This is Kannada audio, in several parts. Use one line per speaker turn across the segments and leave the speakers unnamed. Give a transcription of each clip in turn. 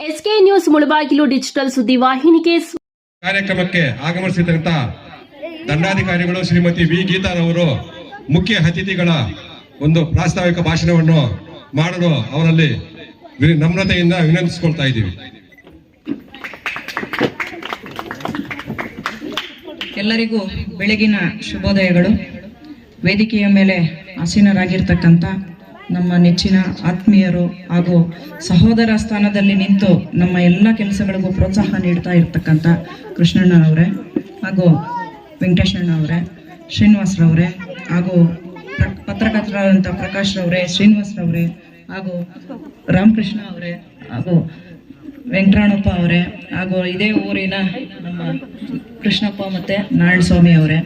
ಎಸ್ಕೆ ನ್ಯೂಸ್ ಮುಳಬಾಗಿಲು ಡಿಜಿಟಲ್ ಸುದ್ದಿ ವಾಹಿನಿಗೆ
ಕಾರ್ಯಕ್ರಮಕ್ಕೆ ಆಗಮಿಸಿದಂತ ದಂಡಾಧಿಕಾರಿಗಳು ಶ್ರೀಮತಿ ವಿ. ಗೀತಾರವರು ಮುಖ್ಯ ಅತಿಥಿಗಳ ಒಂದು ಪ್ರಾಸ್ತಾವಿಕ ಭಾಷಣವನ್ನು ಮಾಡಲು ಅವರಲ್ಲಿ ನಮ್ರತೆಯಿಂದ ವಿನಂತಿಸಿಕೊಳ್ತಾ ಇದ್ದೀವಿ.
ಎಲ್ಲರಿಗೂ ಬೆಳಗಿನ ಶುಭೋದಯಗಳು. ವೇದಿಕೆಯ ಮೇಲೆ ಆಸೀನರಾಗಿರ್ತಕ್ಕಂಥ ನಮ್ಮ ನೆಚ್ಚಿನ ಆತ್ಮೀಯರು ಹಾಗೂ ಸಹೋದರ ಸ್ಥಾನದಲ್ಲಿ ನಿಂತು ನಮ್ಮ ಎಲ್ಲ ಕೆಲಸಗಳಿಗೂ ಪ್ರೋತ್ಸಾಹ ನೀಡ್ತಾ ಇರ್ತಕ್ಕಂಥ ಕೃಷ್ಣಣ್ಣನವರೇ ಹಾಗೂ ವೆಂಕಟೇಶಣ್ಣವರೇ ಶ್ರೀನಿವಾಸರವರೇ ಹಾಗೂ ಪತ್ರಕರ್ತರಾದಂಥ ಪ್ರಕಾಶ್ ರವರೇ ಶ್ರೀನಿವಾಸರವರೇ ಹಾಗೂ ರಾಮಕೃಷ್ಣ ಅವರೇ ಹಾಗೂ ವೆಂಕಟರಾಣಪ್ಪ ಅವರೇ ಹಾಗೂ ಇದೇ ಊರಿನ ನಮ್ಮ ಕೃಷ್ಣಪ್ಪ ಮತ್ತೆ ನಾರಾಯಣಸ್ವಾಮಿ ಅವರೇ,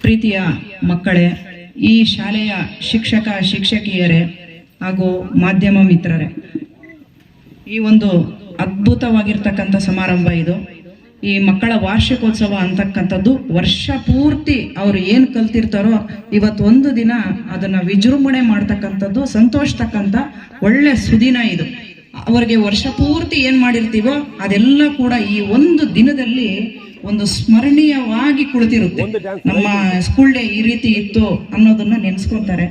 ಪ್ರೀತಿಯ ಮಕ್ಕಳೇ ಈ ಶಾಲೆಯ ಶಿಕ್ಷಕ, ಶಿಕ್ಷಕಿಯರೇ ಹಾಗೂ ಮಾಧ್ಯಮ ಮಿತ್ರರೇ, ಈ ಒಂದು ಅದ್ಭುತವಾಗಿರ್ತಕ್ಕಂಥ ಸಮಾರಂಭ ಇದು. ಈ ಮಕ್ಕಳ ವಾರ್ಷಿಕೋತ್ಸವ ಅಂತಕ್ಕಂಥದ್ದು ವರ್ಷ ಪೂರ್ತಿ ಅವರು ಏನು ಕಲ್ತಿರ್ತಾರೋ ಇವತ್ತೊಂದು ದಿನ ಅದನ್ನ ವಿಜೃಂಭಣೆ ಮಾಡ್ತಕ್ಕಂಥದ್ದು, ಸಂತೋಷತಕ್ಕಂಥ ಒಳ್ಳೆ ಸುದಿನ ಇದು. ಅವರಿಗೆ ವರ್ಷ ಪೂರ್ತಿ ಏನು ಮಾಡಿರ್ತೀವೋ ಅದೆಲ್ಲ ಕೂಡ ಈ ಒಂದು ದಿನದಲ್ಲಿ ಒಂದು ಸ್ಮರಣೀಯವಾಗಿ ಕುಳಿತಿರುತ್ತೆ. ನಮ್ಮ ಸ್ಕೂಲ್ ಡೇ ಈ ರೀತಿ ಇತ್ತು ಅನ್ನೋದನ್ನ ನೆನೆಸ್ಕೊಂತಾರೆ.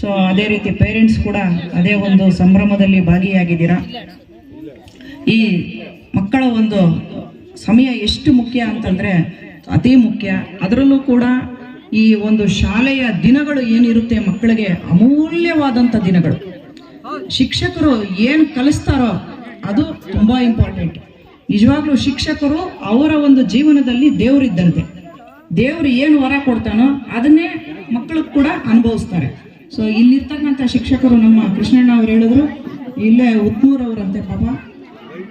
ಸೊ ಅದೇ ರೀತಿ ಪೇರೆಂಟ್ಸ್ ಕೂಡ ಅದೇ ಒಂದು ಸಂಭ್ರಮದಲ್ಲಿ ಭಾಗಿಯಾಗಿದ್ದೀರಾ? ಈ ಮಕ್ಕಳ ಒಂದು ಸಮಯ ಎಷ್ಟು ಮುಖ್ಯ ಅಂತಂದ್ರೆ ಅತಿ ಮುಖ್ಯ. ಅದರಲ್ಲೂ ಕೂಡ ಈ ಒಂದು ಶಾಲೆಯ ದಿನಗಳು ಏನಿರುತ್ತೆ ಮಕ್ಕಳಿಗೆ ಅಮೂಲ್ಯವಾದಂಥ ದಿನಗಳು. ಶಿಕ್ಷಕರು ಏನು ಕಲಿಸ್ತಾರೋ ಅದು ತುಂಬಾ ಇಂಪಾರ್ಟೆಂಟ್ ನಿಜವಾಗ್ಲೂ ಶಿಕ್ಷಕರು ಅವರ ಒಂದು ಜೀವನದಲ್ಲಿ ದೇವರಿದ್ದಂತೆ. ದೇವರು ಏನು ವರ ಕೊಡ್ತಾನೋ ಅದನ್ನೇ ಮಕ್ಕಳು ಕೂಡ ಅನುಭವಿಸ್ತಾರೆ. ಸೊ ಇಲ್ಲಿರ್ತಕ್ಕಂಥ ಶಿಕ್ಷಕರು ನಮ್ಮ ಕೃಷ್ಣಣ್ಣ ಅವ್ರು ಹೇಳಿದ್ರು, ಇಲ್ಲೇ ಉತ್ನೂರವರಂತೆ ಪಾಪ.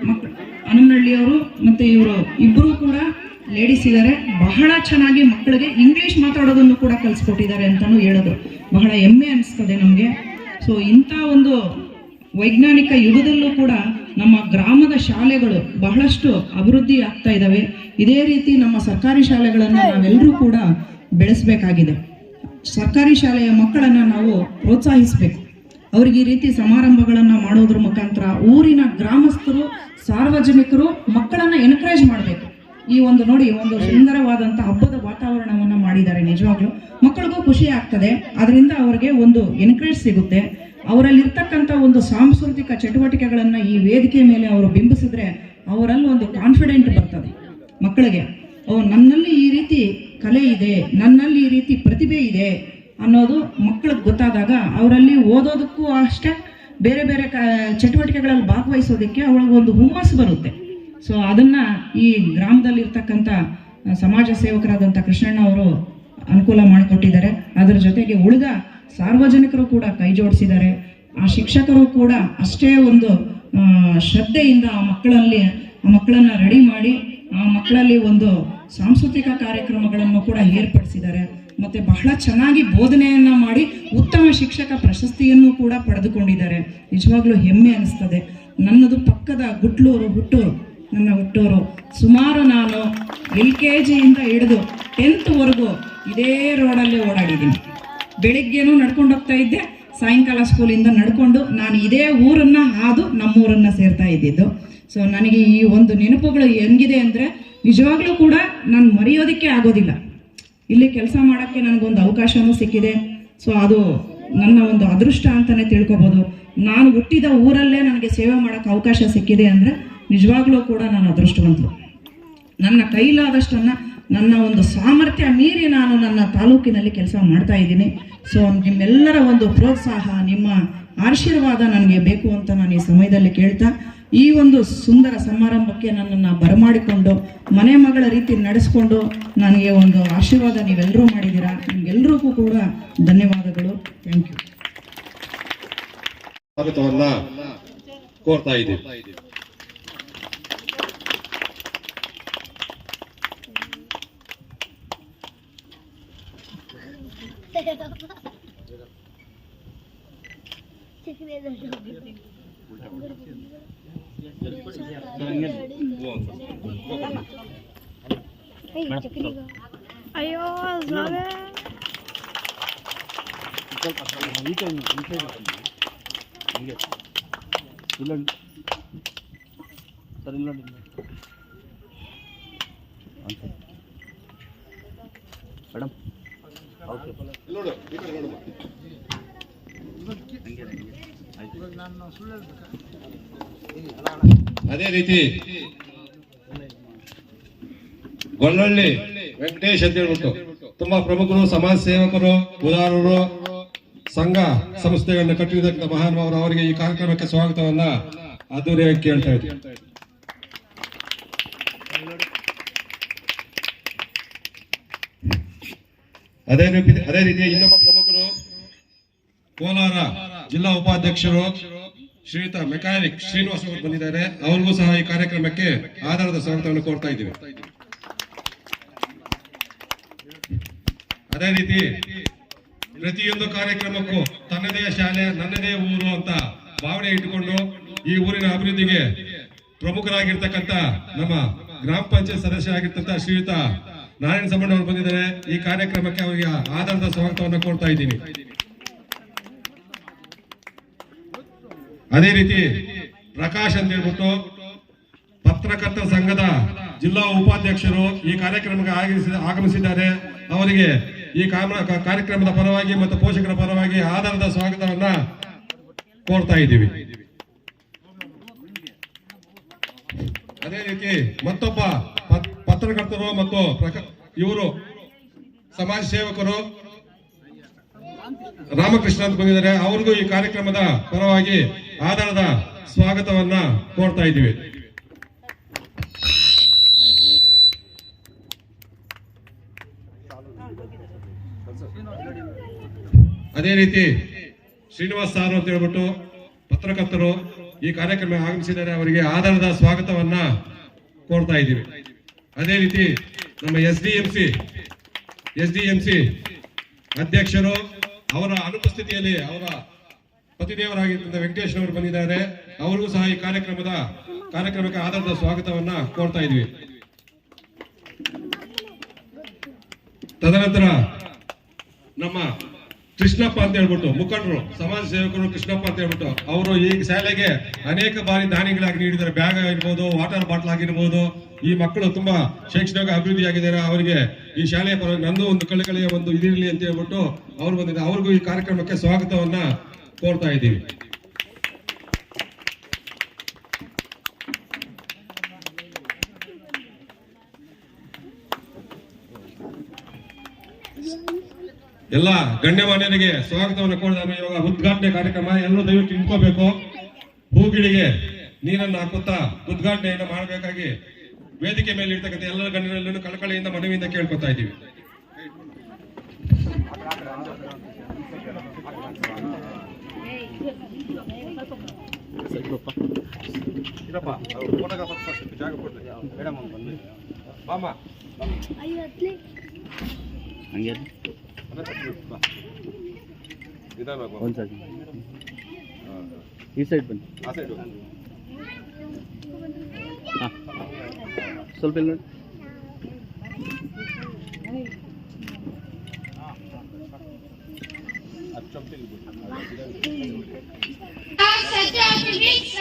ಮಕ್ಕಳು ಹನುಮನಹಳ್ಳಿಯವರು ಮತ್ತೆ ಇವರು ಇಬ್ಬರು ಕೂಡ ಲೇಡೀಸ್ ಇದ್ದಾರೆ ಬಹಳ ಚೆನ್ನಾಗಿ ಮಕ್ಕಳಿಗೆ ಇಂಗ್ಲಿಷ್ ಮಾತಾಡೋದನ್ನು ಕೂಡ ಕಲಿಸ್ಕೊಟ್ಟಿದ್ದಾರೆ ಅಂತಲೂ ಹೇಳಿದ್ರು. ಬಹಳ ಹೆಮ್ಮೆ ಅನಿಸ್ತದೆ ನಮಗೆ. ಸೊ ಇಂಥ ಒಂದು ವೈಜ್ಞಾನಿಕ ಯುಗದಲ್ಲೂ ಕೂಡ ನಮ್ಮ ಗ್ರಾಮದ ಶಾಲೆಗಳು ಬಹಳಷ್ಟು ಅಭಿವೃದ್ಧಿ ಆಗ್ತಾ ಇದ್ದಾವೆ ಇದೇ ರೀತಿ ನಮ್ಮ ಸರ್ಕಾರಿ ಶಾಲೆಗಳನ್ನು ನಾವೆಲ್ಲರೂ ಕೂಡ ಬೆಳೆಸಬೇಕಾಗಿದೆ. ಸರ್ಕಾರಿ ಶಾಲೆಯ ಮಕ್ಕಳನ್ನ ನಾವು ಪ್ರೋತ್ಸಾಹಿಸಬೇಕು. ಅವ್ರಿಗೆ ಈ ರೀತಿ ಸಮಾರಂಭಗಳನ್ನ ಮಾಡೋದ್ರ ಮುಖಾಂತರ ಊರಿನ ಗ್ರಾಮಸ್ಥರು, ಸಾರ್ವಜನಿಕರು ಮಕ್ಕಳನ್ನ ಎನ್ಕರೇಜ್ ಮಾಡಬೇಕು. ಈ ಒಂದು ನೋಡಿ, ಒಂದು ಸುಂದರವಾದಂತ ಹಬ್ಬದ ವಾತಾವರಣವನ್ನ ಮಾಡಿದ್ದಾರೆ ನಿಜವಾಗ್ಲೂ. ಮಕ್ಕಳಿಗೂ ಖುಷಿ ಆಗ್ತದೆ. ಅದರಿಂದ ಅವರಿಗೆ ಒಂದು ಎನ್ಕರೇಜ್ ಸಿಗುತ್ತೆ. ಅವರಲ್ಲಿರ್ತಕ್ಕಂಥ ಒಂದು ಸಾಂಸ್ಕೃತಿಕ ಚಟುವಟಿಕೆಗಳನ್ನು ಈ ವೇದಿಕೆ ಮೇಲೆ ಅವರು ಬಿಂಬಿಸಿದ್ರೆ ಅವರಲ್ಲಿ ಒಂದು ಕಾನ್ಫಿಡೆಂಟ್ ಬರ್ತದೆ. ಮಕ್ಕಳಿಗೆ, ಓ, ನನ್ನಲ್ಲಿ ಈ ರೀತಿ ಕಲೆ ಇದೆ, ನನ್ನಲ್ಲಿ ಈ ರೀತಿ ಪ್ರತಿಭೆ ಇದೆ ಅನ್ನೋದು ಮಕ್ಕಳಿಗೆ ಗೊತ್ತಾದಾಗ ಅವರಲ್ಲಿ ಓದೋದಕ್ಕೂ ಅಷ್ಟೇ ಬೇರೆ ಬೇರೆ ಕ, ಚಟುವಟಿಕೆಗಳಲ್ಲಿ ಭಾಗವಹಿಸೋದಕ್ಕೆ ಅವಳಿಗೆ ಒಂದು ಹುಮ್ಮಸ್ಸು ಬರುತ್ತೆ. ಸೊ ಅದನ್ನು ಈ ಗ್ರಾಮದಲ್ಲಿರ್ತಕ್ಕಂಥ, ಸಮಾಜ ಸೇವಕರಾದಂಥ ಕೃಷ್ಣಣ್ಣ ಅವರು ಅನುಕೂಲ ಮಾಡಿಕೊಟ್ಟಿದ್ದಾರೆ. ಅದರ ಜೊತೆಗೆ ಉಳಿದ ಸಾರ್ವಜನಿಕರು ಕೂಡ ಕೈ ಜೋಡಿಸಿದ್ದಾರೆ. ಆ ಶಿಕ್ಷಕರು ಕೂಡ ಅಷ್ಟೇ ಒಂದು ಶ್ರದ್ಧೆಯಿಂದ ಆ ಮಕ್ಕಳಲ್ಲಿ, ಆ ಮಕ್ಕಳನ್ನ ರೆಡಿ ಮಾಡಿ, ಆ ಮಕ್ಕಳಲ್ಲಿ ಒಂದು ಸಾಂಸ್ಕೃತಿಕ ಕಾರ್ಯಕ್ರಮಗಳನ್ನು ಕೂಡ ಏರ್ಪಡಿಸಿದ್ದಾರೆ. ಮತ್ತೆ ಬಹಳ ಚೆನ್ನಾಗಿ ಬೋಧನೆಯನ್ನ ಮಾಡಿ ಉತ್ತಮ ಶಿಕ್ಷಕ ಪ್ರಶಸ್ತಿಯನ್ನು ಕೂಡ ಪಡೆದುಕೊಂಡಿದ್ದಾರೆ. ನಿಜವಾಗ್ಲೂ ಹೆಮ್ಮೆ ಅನಿಸ್ತದೆ. ನನ್ನದು ಪಕ್ಕದ ಗುಟ್ಲೂರು ಹುಟ್ಟೂರು ನನ್ನ ಹುಟ್ಟೂರು ಸುಮಾರು ನಾನು ಎಲ್ ಕೆ ಜಿಯಿಂದ ಹಿಡಿದು ಟೆಂತ್ವರೆಗೂ ಇದೇ ರೋಡಲ್ಲಿ ಓಡಾಡಿದ್ದೀನಿ. ಬೆಳಿಗ್ಗೆನೂ ನಡ್ಕೊಂಡು ಹೋಗ್ತಾ ಇದ್ದೆ, ಸಾಯಂಕಾಲ ಸ್ಕೂಲಿಂದ ನಡ್ಕೊಂಡು ನಾನು ಇದೇ ಊರನ್ನ ಹಾದು ನಮ್ಮೂರನ್ನು ಸೇರ್ತಾ ಇದ್ದಿದ್ದು. ಸೊ ನನಗೆ ಈ ಒಂದು ನೆನಪುಗಳು ಹೆಂಗಿದೆ ಅಂದರೆ ನಿಜವಾಗ್ಲೂ ಕೂಡ ನಾನು ಮರೆಯೋದಕ್ಕೆ ಆಗೋದಿಲ್ಲ. ಇಲ್ಲಿ ಕೆಲಸ ಮಾಡೋಕ್ಕೆ ನನಗೊಂದು ಅವಕಾಶವೂ ಸಿಕ್ಕಿದೆ. ಸೊ ಅದು ನನ್ನ ಒಂದು ಅದೃಷ್ಟ ಅಂತಲೇ ತಿಳ್ಕೊಬೋದು. ನಾನು ಹುಟ್ಟಿದ ಊರಲ್ಲೇ ನನಗೆ ಸೇವೆ ಮಾಡೋಕ್ಕೆ ಅವಕಾಶ ಸಿಕ್ಕಿದೆ ಅಂದರೆ ನಿಜವಾಗ್ಲೂ ಕೂಡ ನಾನು ಅದೃಷ್ಟವಂತು ನನ್ನ ಕೈಲಾದಷ್ಟನ್ನ ನನ್ನ ಒಂದು ಸಾಮರ್ಥ್ಯ ಮೀರಿ ನಾನು ನನ್ನ ತಾಲೂಕಿನಲ್ಲಿ ಕೆಲಸ ಮಾಡ್ತಾ ಇದ್ದೀನಿ. ಸೊ ನಿಮ್ಮೆಲ್ಲರ ಒಂದು ಪ್ರೋತ್ಸಾಹ, ನಿಮ್ಮ ಆಶೀರ್ವಾದ ನನಗೆ ಬೇಕು ಅಂತ ನಾನು ಈ ಸಮಯದಲ್ಲಿ ಕೇಳ್ತಾ, ಈ ಒಂದು ಸುಂದರ ಸಮಾರಂಭಕ್ಕೆ ನನ್ನನ್ನು ಬರಮಾಡಿಕೊಂಡು, ಮನೆ ಮಗಳ ರೀತಿ ನಡೆಸ್ಕೊಂಡು ನನಗೆ ಒಂದು ಆಶೀರ್ವಾದ ನೀವೆಲ್ಲರೂ ಮಾಡಿದ್ದೀರಾ? ನಿಮ್ಗೆಲ್ರಿಗೂ ಕೂಡ ಧನ್ಯವಾದಗಳು. ಥ್ಯಾಂಕ್ ಯು
ಸ್ವಾಗತವನ್ನ ಕೋರ್ತಾ ಇದ್ದೀವಿ.
ಅಯ್ಯೋ ಜಾಗ
ಸರ್ ಇಲ್ಲ ನೋಡಿ ಮೇಡಮ್ ಓಕೆ
ಅದೇ ರೀತಿ ಗೊಲ್ಲಹಳ್ಳಿ ವೆಂಕಟೇಶ್ ಅಂತ ಹೇಳ್ಬಿಟ್ಟು ತುಂಬಾ ಪ್ರಮುಖರು, ಸಮಾಜ ಸೇವಕರು, ಉದಾರರು, ಸಂಘ ಸಂಸ್ಥೆಗಳನ್ನು ಮಹಾನ್ ಮಹಾನುಭಾವರು ಅವರಿಗೆ ಈ ಕಾರ್ಯಕ್ರಮಕ್ಕೆ ಸ್ವಾಗತವನ್ನ ಅದ್ದೂರಿಯಾಗಿ ಕೇಳ್ತಾ ಇದ್ದೀವಿ ಅದೇ ರೀತಿ ಅದೇ ರೀತಿ ಇನ್ನೊಬ್ಬ ಪ್ರಮುಖರು ಕೋಲಾರ ಜಿಲ್ಲಾ ಉಪಾಧ್ಯಕ್ಷರು ಶ್ರೀಯುತ ಮೆಕ್ಯಾನಿಕ್ ಶ್ರೀನಿವಾಸ್ ಅವರು ಬಂದಿದ್ದಾರೆ. ಅವ್ರಿಗೂ ಸಹ ಈ ಕಾರ್ಯಕ್ರಮಕ್ಕೆ ಆಧಾರದ ಸ್ವಾಗತವನ್ನು ಕೋರ್ತಾ ಇದ್ದೀವಿ. ಅದೇ ರೀತಿ ಪ್ರತಿಯೊಂದು ಕಾರ್ಯಕ್ರಮಕ್ಕೂ ತನ್ನದೇ ಶಾಲೆ, ನನ್ನದೇ ಊರು ಅಂತ ಭಾವನೆ ಇಟ್ಟುಕೊಂಡು ಈ ಊರಿನ ಅಭಿವೃದ್ಧಿಗೆ ಪ್ರಮುಖರಾಗಿರ್ತಕ್ಕಂಥ ನಮ್ಮ ಗ್ರಾಮ ಪಂಚಾಯತ್ ಸದಸ್ಯರಾಗಿರ್ತಕ್ಕಂಥ ಶ್ರೀಯುತ ನಾರಾಯಣ ಸಂಬಂಧ ಅವರು ಬಂದಿದ್ದಾರೆ. ಈ ಕಾರ್ಯಕ್ರಮಕ್ಕೆ ಅವರಿಗೆ ಆಧಾರದ ಸ್ವಾಗತವನ್ನು ಕೋರ್ತಾ ಇದ್ದೀನಿ. ಅದೇ ರೀತಿ ಪ್ರಕಾಶ್ ಅಂತ ಹೇಳ್ಬಿಟ್ಟು ಪತ್ರಕರ್ತರ ಸಂಘದ ಜಿಲ್ಲಾ ಉಪಾಧ್ಯಕ್ಷರು ಈ ಕಾರ್ಯಕ್ರಮಕ್ಕೆ ಆಗಮಿಸಿ- ಆಗಮಿಸಿದ್ದಾರೆ. ಅವರಿಗೆ ಈ ಕಾರ್ಯಕ್ರಮದ ಪರವಾಗಿ ಮತ್ತು ಪೋಷಕರ ಪರವಾಗಿ ಆಧಾರದ ಸ್ವಾಗತವನ್ನ ಕೋರ್ತಾ ಇದ್ದೀವಿ. ಅದೇ ರೀತಿ ಮತ್ತೊಬ್ಬ ಪತ್ರಕರ್ತರು ಮತ್ತು ಇವರು ಸಮಾಜ ಸೇವಕರು ರಾಮಕೃಷ್ಣ ಅಂತ ಬಂದಿದ್ದಾರೆ. ಅವ್ರಿಗೂ ಈ ಕಾರ್ಯಕ್ರಮದ ಪರವಾಗಿ ಆಧಾರದ ಸ್ವಾಗತವನ್ನ ಕೋರ್ತಾ ಇದ್ದೀವಿ. ಅದೇ ರೀತಿ ಶ್ರೀನಿವಾಸ್ ಸಾರು ಅಂತ ಹೇಳ್ಬಿಟ್ಟು ಪತ್ರಕರ್ತರು ಈ ಕಾರ್ಯಕ್ರಮ ಆಗಮಿಸಿದ್ದಾರೆ. ಅವರಿಗೆ ಆಧಾರದ ಸ್ವಾಗತವನ್ನ ಕೋರ್ತಾ ಇದ್ದೀವಿ. ಅದೇ ರೀತಿ ನಮ್ಮ S D M C, S D M C ಅಧ್ಯಕ್ಷರು ಅವರ ಅನುಪಸ್ಥಿತಿಯಲ್ಲಿ ಅವರ ಪತಿದೇವರಾಗಿದ್ದ ವೆಂಕಟೇಶ್ ಅವರು ಬಂದಿದ್ದಾರೆ. ಅವರಿಗೂ ಸಹ ಈ ಕಾರ್ಯಕ್ರಮದ ಕಾರ್ಯಕ್ರಮಕ್ಕೆ ಆಧಾರದ ಸ್ವಾಗತವನ್ನ ಕೋರ್ತಾ ಇದ್ವಿ. ತದನಂತರ ನಮ್ಮ ಕೃಷ್ಣಪ್ಪ ಅಂತ ಹೇಳ್ಬಿಟ್ಟು ಮುಖಂಡರು, ಸಮಾಜ ಸೇವಕರು ಕೃಷ್ಣಪ್ಪ ಅಂತ ಹೇಳ್ಬಿಟ್ಟು, ಅವರು ಈ ಶಾಲೆಗೆ ಅನೇಕ ಬಾರಿ ದಾನಿಗಳಾಗಿ ನೀಡಿದ್ದಾರೆ. ಬ್ಯಾಗ್ ಆಗಿರ್ಬೋದು ವಾಟರ್ ಬಾಟಲ್ ಆಗಿರ್ಬೋದು. ಈ ಮಕ್ಕಳು ತುಂಬಾ ಶೈಕ್ಷಣಿಕ ಅಭಿವೃದ್ಧಿ ಆಗಿದ್ದಾರೆ ಅವರಿಗೆ ಈ ಶಾಲೆಯ ಪರ, ನಂದು ಒಂದು ಕಳಕಳಿಯ ಒಂದು ಇದಿರಲಿ ಅಂತ ಹೇಳ್ಬಿಟ್ಟು ಅವ್ರು ಬಂದಿದ್ದಾರೆ. ಅವ್ರಿಗೂ ಈ ಕಾರ್ಯಕ್ರಮಕ್ಕೆ ಸ್ವಾಗತವನ್ನ ಕೋರ್ತಾ ಇದ್ದೀವಿ. ಎಲ್ಲ ಗಣ್ಯಮಾನ್ಯರಿಗೆ ಸ್ವಾಗತವನ್ನು ಕೋರಿದಾಗ ಇವಾಗ ಉದ್ಘಾಟನೆ ಕಾರ್ಯಕ್ರಮ ಎಲ್ಲರೂ ದಯವಿಟ್ಟು ನಿಂತ್ಕೋಬೇಕು. ಹೂಗಿಳಿಗೆ ನೀರನ್ನು ಹಾಕುತ್ತಾ ಉದ್ಘಾಟನೆಯನ್ನು ಮಾಡಬೇಕಾಗಿ ವೇದಿಕೆ ಮೇಲೆ ಇರ್ತಕ್ಕಂಥ ಎಲ್ಲ ಗಣ್ಯರಲ್ಲೂ ಕಳಕಳಿಯಿಂದ ಮನವಿಯಿಂದ ಕೇಳ್ಕೊತಾ ಇದ್ದೀವಿ.
ಹಂಗೆ ಒಂದು ಸೈಡ್ ಈ ಸೈಡ್ ಬನ್ನಿ ಹಾಂ. ಸ್ವಲ್ಪ ಇಲ್ಲಿ ನೋಡಿ.
Satya Phoenix,